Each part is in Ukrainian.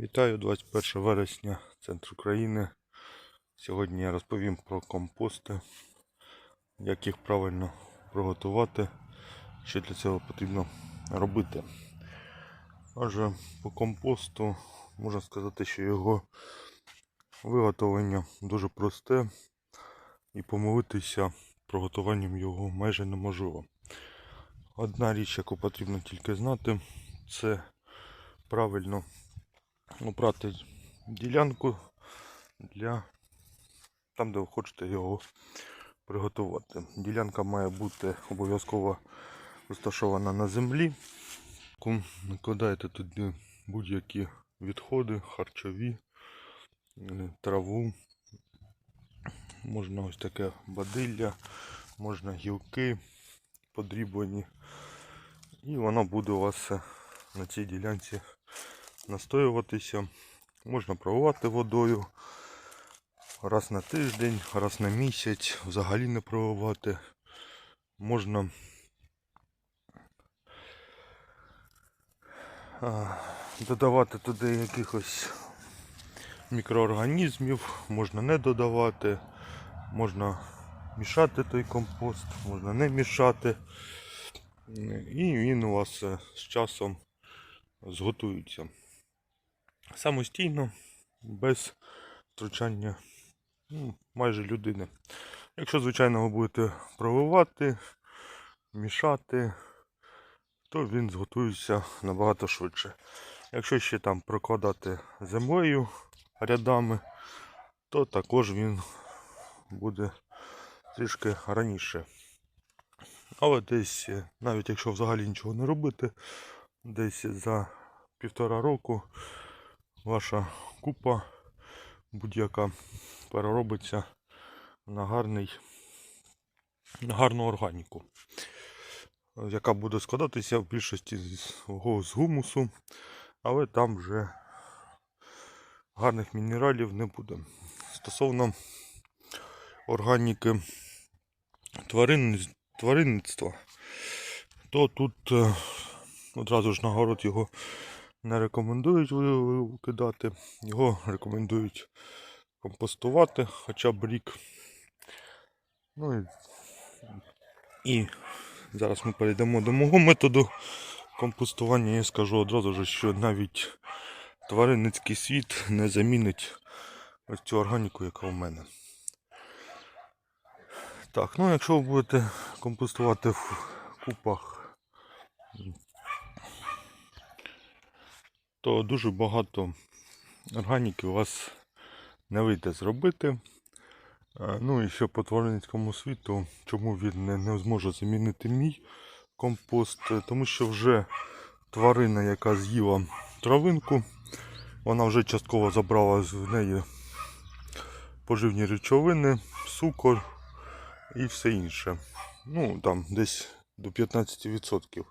Вітаю 21 вересня, центр України. Сьогодні я розповім про компости, як їх правильно приготувати, що для цього потрібно робити. Отже, по компосту можна сказати, що його виготовлення дуже просте і помилитися приготуванням його майже неможливо. Одна річ, яку потрібно тільки знати, це правильно обрати ділянку для там, де ви хочете його приготувати. Ділянка має бути обов'язково розташована на землі. Накладаєте туди будь-які відходи, харчові, е, траву. Можна ось таке бадилля, можна гілки подріблені. І воно буде у вас на цій ділянці настоюватися. Можна проливати водою раз на тиждень, раз на місяць, взагалі не проливати. Можна додавати туди якихось мікроорганізмів, можна не додавати, можна мішати той компост, можна не мішати. І він у вас е, з часом зготується самостійно, без втручання ну, майже людини. Якщо, звичайно, ви будете проливати, мішати, то він зготується набагато швидше. Якщо ще там прокладати землею рядами, то також він буде трішки раніше. Але десь, е, навіть якщо взагалі нічого не робити, десь за півтора року ваша купа будь-яка переробиться на гарний на гарну органіку, яка буде складатися в більшості з, з гумусу, але там вже гарних мінералів не буде. Стосовно органіки тварин, тваринництва, то тут е, одразу ж на город його не рекомендують викидати. Його рекомендують компостувати хоча б рік. Ну і, і зараз ми перейдемо до мого методу компостування. Я скажу одразу ж, що навіть тваринницький світ не замінить ось цю органіку, яка у мене. Так, ну якщо ви будете компостувати в купах то дуже багато органіки у вас не вийде зробити. Е, Ну і ще по тваринницькому світу, чому він не, не зможе замінити мій компост, Е, тому що вже тварина, яка з'їла травинку, вона вже частково забрала з неї поживні речовини, цукор і все інше. Ну там десь до 15%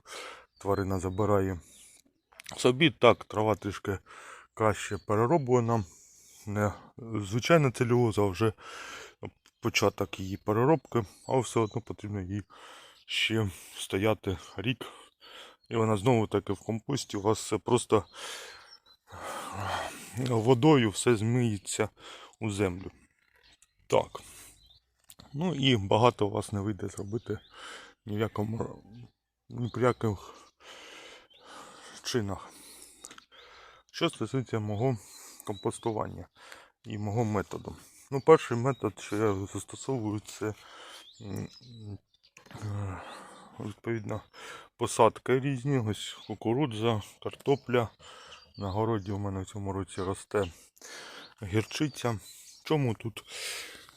тварина забирає собі так, трава трішки краще перероблена. Звичайна целюлоза, вже початок її переробки, але все одно потрібно їй ще стояти рік. І вона знову таки в компості. У вас все просто водою все змиється у землю. Так. Ну і багато у вас не вийде зробити ні в якому ра- ні при яких чинах. Що стосується мого компостування і мого методу. Ну, перший метод, що я застосовую, це е, відповідно посадки різні. Ось кукурудза, картопля. На городі у мене в цьому році росте гірчиця. Чому тут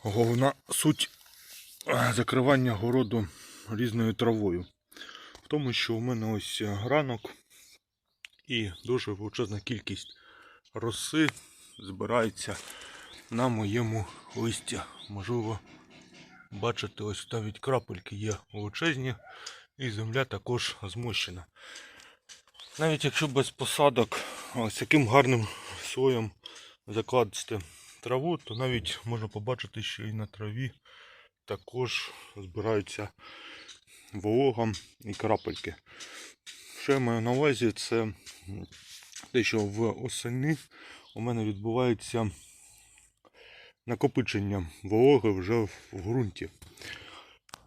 головна суть е, закривання городу різною травою? В тому, що у мене ось ранок і дуже величезна кількість роси збирається на моєму листі. Можливо, бачите, ось навіть крапельки є величезні, і земля також змощена. Навіть якщо без посадок, ось таким гарним слоєм закладати траву, то навіть можна побачити, що і на траві також збираються волога і крапельки. Що я маю на увазі, це те, що в осені у мене відбувається накопичення вологи вже в ґрунті.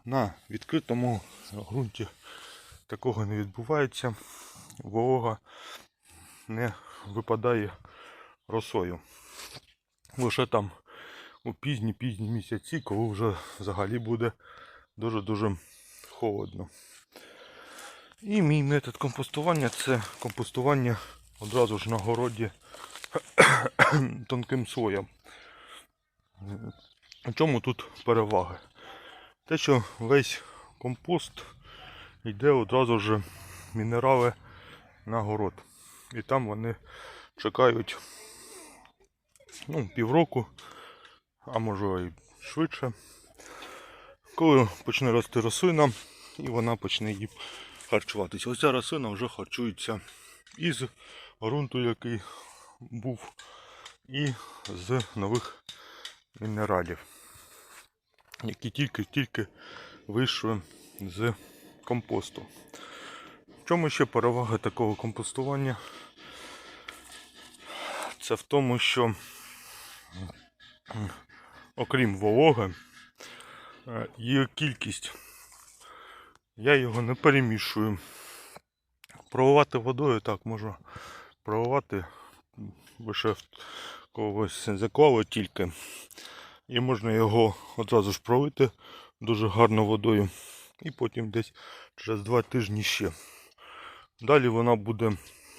На відкритому ґрунті такого не відбувається. Волога не випадає росою. Лише там у пізні-пізні місяці, коли вже взагалі буде дуже-дуже холодно. І мій метод компостування це компостування одразу ж на городі тонким слоєм. У чому тут переваги? Те, що весь компост йде одразу ж мінерали на город. І там вони чекають ну, півроку, а може і швидше. Коли почне рости рослина, і вона почне її харчуватися. Ось ця рослина вже харчується із ґрунту, який був, і з нових мінералів, які тільки-тільки вийшли з компосту. В чому ще перевага такого компостування? Це в тому, що окрім вологи, е, її кількість. Я його не перемішую. Проливати водою так можна проливати лише когось заклало тільки. І можна його одразу ж пролити дуже гарно водою. І потім десь через два тижні ще. Далі вона буде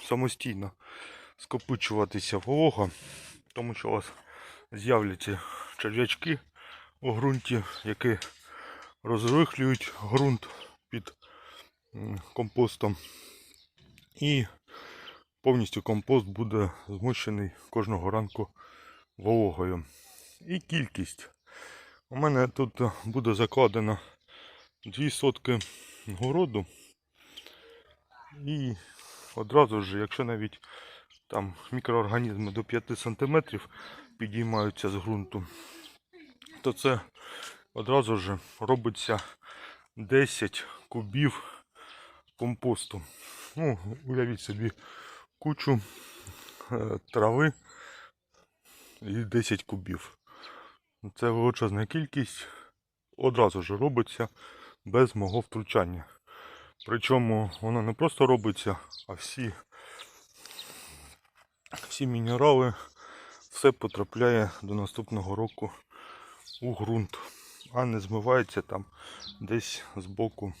самостійно скопичуватися волога, тому що у вас з'являться черв'ячки у ґрунті, які розрихлюють ґрунт під компостом. І повністю компост буде змущений кожного ранку вологою. І кількість. У мене тут буде закладено 2 сотки городу. І одразу ж, якщо навіть там мікроорганізми до 5 см підіймаються з ґрунту, то це одразу ж робиться 10 кубів компосту. Ну, уявіть собі кучу е, трави і 10 кубів. Це величезна кількість одразу ж робиться без мого втручання. Причому воно не просто робиться, а всі, всі мінерали, все потрапляє до наступного року у ґрунт, а не змивається там десь з боку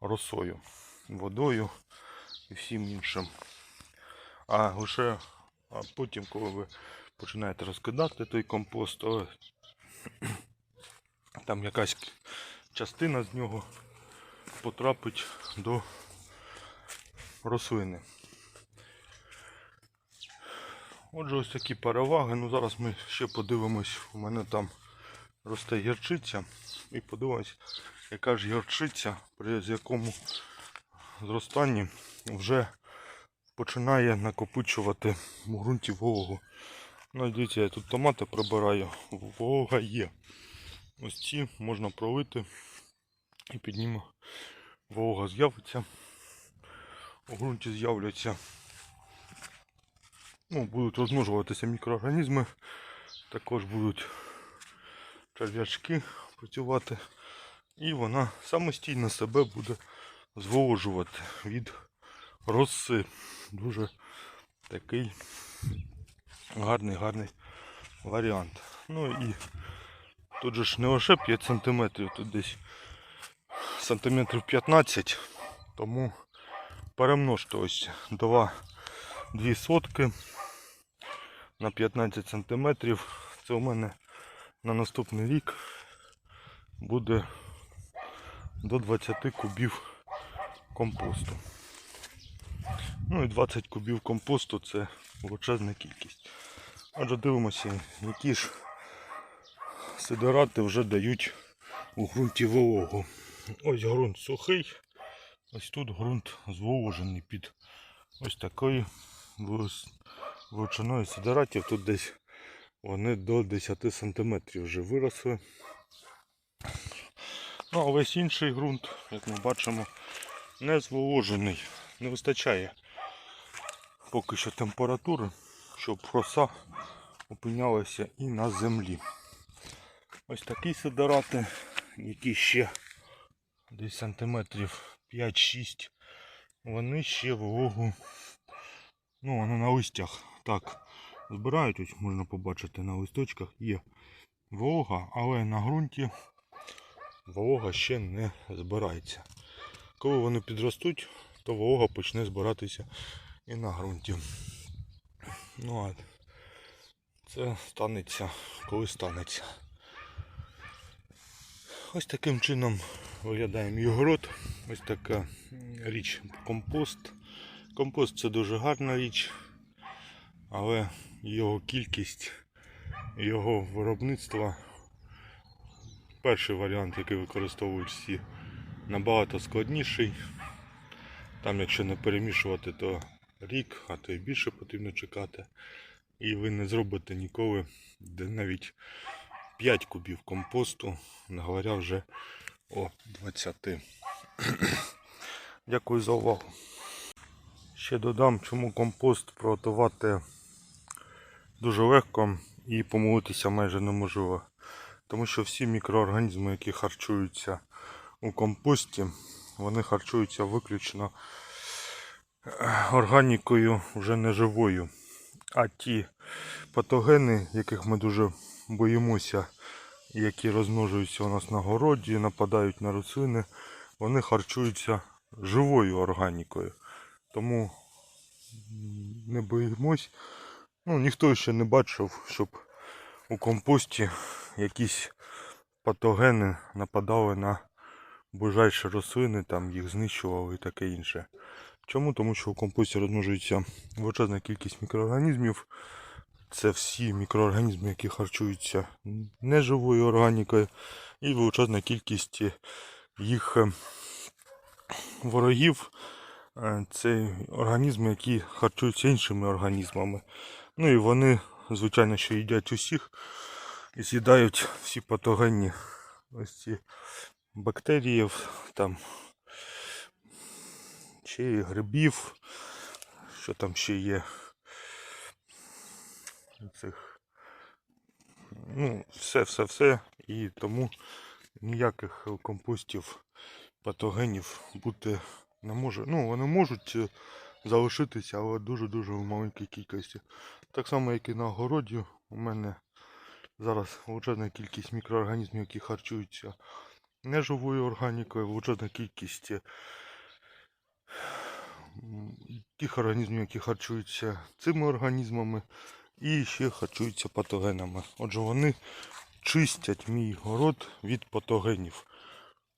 росою, водою і всім іншим. А лише а потім, коли ви починаєте розкидати той компост, то там якась частина з нього потрапить до рослини. Отже, ось такі переваги. Ну зараз ми ще подивимось, у мене там росте гірчиця. І подивимось, яка ж гірчиця, при якому зростанні вже починає накопичувати в ґрунті вологу. Ну, дивіться, я тут томати прибираю, волога є. Ось ці можна пролити і під ними волога з'явиться. У ґрунті з'являться, ну, будуть розмножуватися мікроорганізми, також будуть черв'ячки працювати. І вона самостійно себе буде зволожувати від роси. Дуже такий гарний гарний варіант. Ну і тут же ж не лише 5 см, тут десь сантиметрів 15 тому перемножте ось 2, 2 сотки на 15 сантиметрів. Це у мене на наступний рік буде до 20 кубів компосту. Ну і 20 кубів компосту це величезна кількість. Отже, дивимося, які ж сидорати вже дають у ґрунті вологу. Ось ґрунт сухий, ось тут ґрунт зволожений під ось такою величиною сидоратів. Тут десь вони до 10 см вже виросли. Ну а весь інший ґрунт, як ми бачимо, не зволожений, не вистачає поки що температури, щоб роса опинялася і на землі. Ось такі сидорати, які ще десь сантиметрів 5-6. Вони ще вологу. Ну, вони на листях. Так, збирають, ось можна побачити на листочках є волога, але на ґрунті волога ще не збирається. Коли вони підростуть, то волога почне збиратися і на ґрунті. Ну а це станеться, коли станеться. Ось таким чином виглядає мій город. Ось така річ компост. Компост це дуже гарна річ, але його кількість, його виробництво, перший варіант, який використовують всі, набагато складніший. Там, якщо не перемішувати, то рік, а то й більше потрібно чекати. І ви не зробите ніколи навіть 5 кубів компосту, не говоря вже о 20. Дякую за увагу. Ще додам, чому компост приготувати дуже легко і помилитися майже неможливо. Тому що всі мікроорганізми, які харчуються у компості, вони харчуються виключно е, органікою вже не живою. А ті патогени, яких ми дуже боїмося, які розмножуються у нас на городі, нападають на рослини, вони харчуються живою органікою. Тому не боїмось. Ну, ніхто ще не бачив, щоб у компості якісь патогени нападали на ближайші рослини, там їх знищували і таке інше. Чому? Тому що у компості розмножується величезна кількість мікроорганізмів. Це всі мікроорганізми, які харчуються неживою органікою, і величезна кількість їх е, ворогів. Е, Це організми, які харчуються іншими організмами. Ну і вони, звичайно, що їдять усіх і з'їдають всі патогенні ось ці бактерії, там й грибів, що там ще є цих. Ну, все, все, все. І тому ніяких компостів патогенів бути не може. Ну, вони можуть е, залишитися, але дуже-дуже в маленькій кількості. Так само, як і на городі, у мене зараз величезна кількість мікроорганізмів, які харчуються неживою органікою, величезна кількість е, тих організмів, які харчуються цими організмами, і ще харчуються патогенами. Отже, вони чистять мій город від патогенів.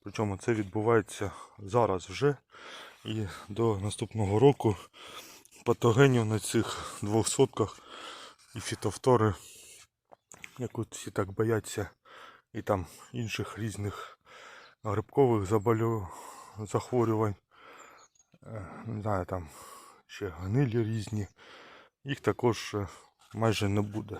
Причому це відбувається зараз вже. І до наступного року патогенів на цих двох сотках і фітофтори, як от всі так бояться, і там інших різних грибкових заболю... захворювань. Е, Не знаю, там ще гнилі різні. Їх також е, майже не буде.